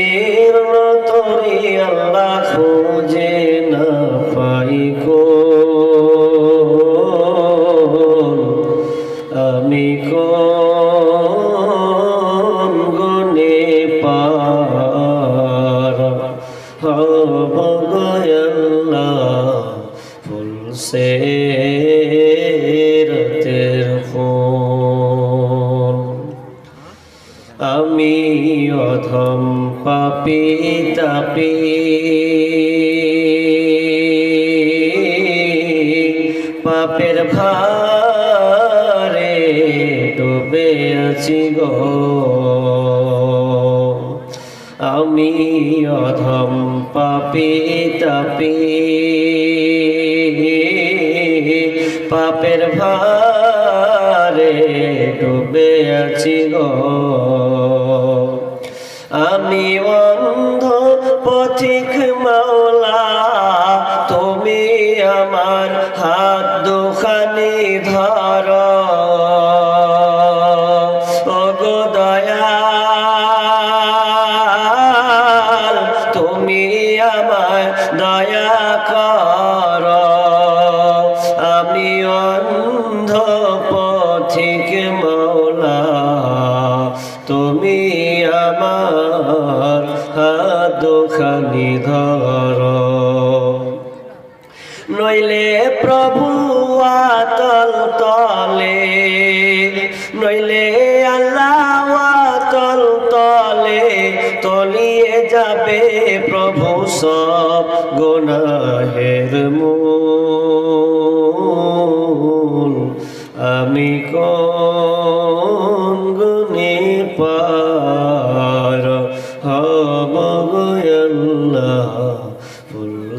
চির্ণ তরি আল্লাহ খোঁজে না পাই কো আমি কোন গুণে পার আমি অধম পাপি তাপি পাপের ভারে ডুবে আছি গো। আমি অধম পাপি তাপি পাপের ভারে ডুবে আছি গো। আমি অন্ধ পথিক মাওলা, তুমি আমার হাত দুখানি ধর। দয়াল, তুমি আমায় দয়া কর। আমি অন্ধ থেকে মাওলা তুমি আমার হাত ধর। নইলে প্রভু আতল তলে, নইলে আল্লাহ আতল তলে, তলিয়ে যাবে প্রভু সব গুনাহের মু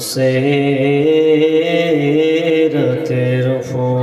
সিরাতের ফু